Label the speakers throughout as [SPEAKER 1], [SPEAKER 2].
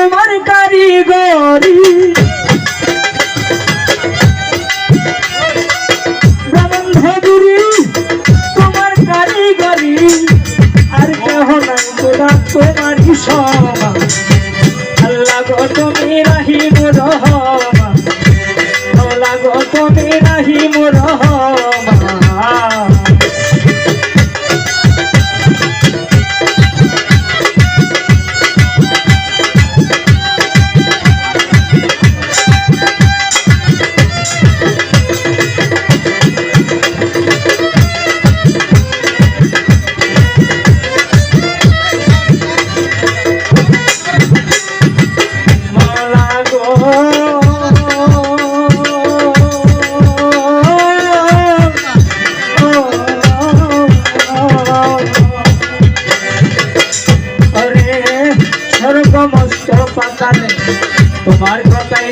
[SPEAKER 1] তোমার কারিগরি। তোমার কারিগরি। আর কেহ নাই তোমার তোমারই সব। আল্লাহ তুমি রাহি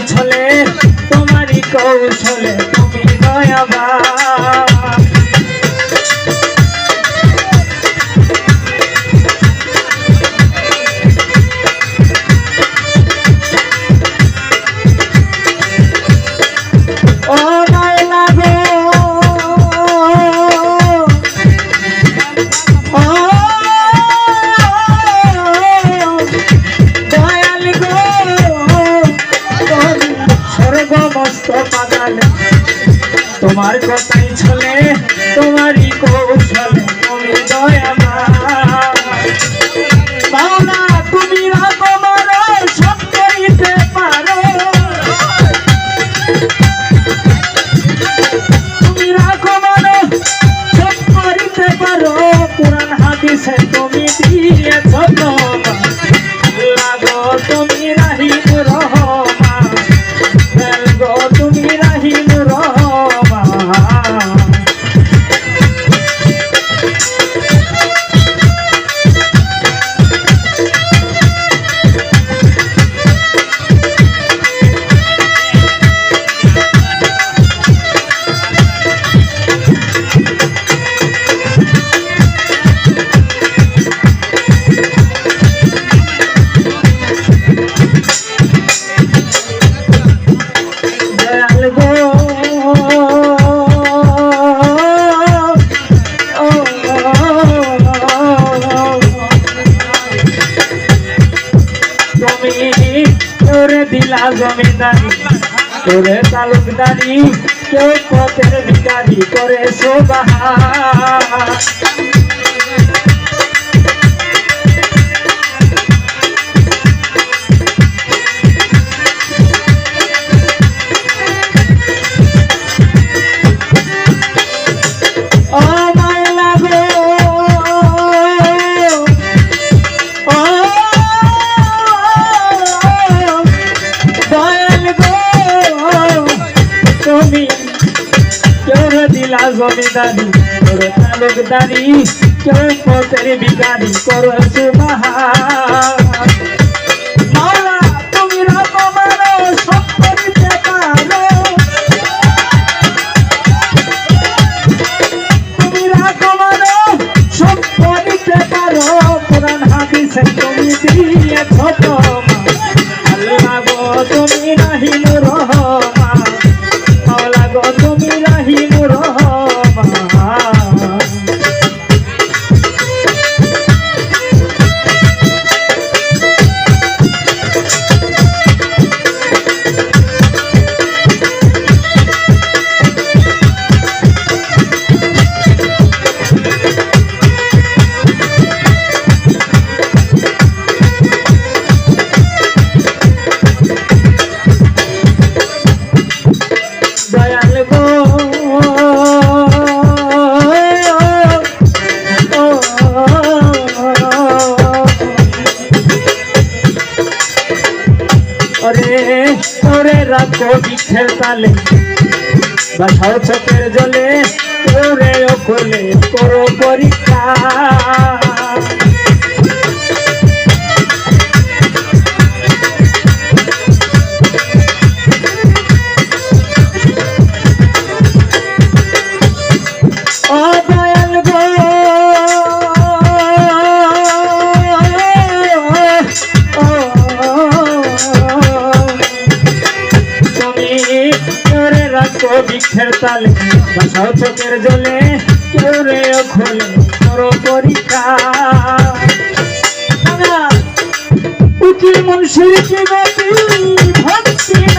[SPEAKER 1] ছলে তোমারই কৌশলে তুমি দয়াবা তোমার কথাই ছলে তোমারই কৌশলে তুমি দয়ামা বাবা তুমি রাখো মারো সব করিতে দিলা জমিদারি। তোরে তালুকদারি কেউ পথের ভিকারি করে সোবাহা দিলা জমিদারি তোর তালুকদারি কেউ পথের বিকারি করো সুবাহা মাওলা তুমি রকমারো সব করিতে রাখো বিখের তালে। বাসাও চোখের জলে ওরে ওকলে করো পরীক্ষা। রাখো বৃক্ষের তালে বাসাও চোখের জলে, কেউ রে খোলে তোর পরীক্ষা। উকিল মুন্সির কি গতি? ভক্ত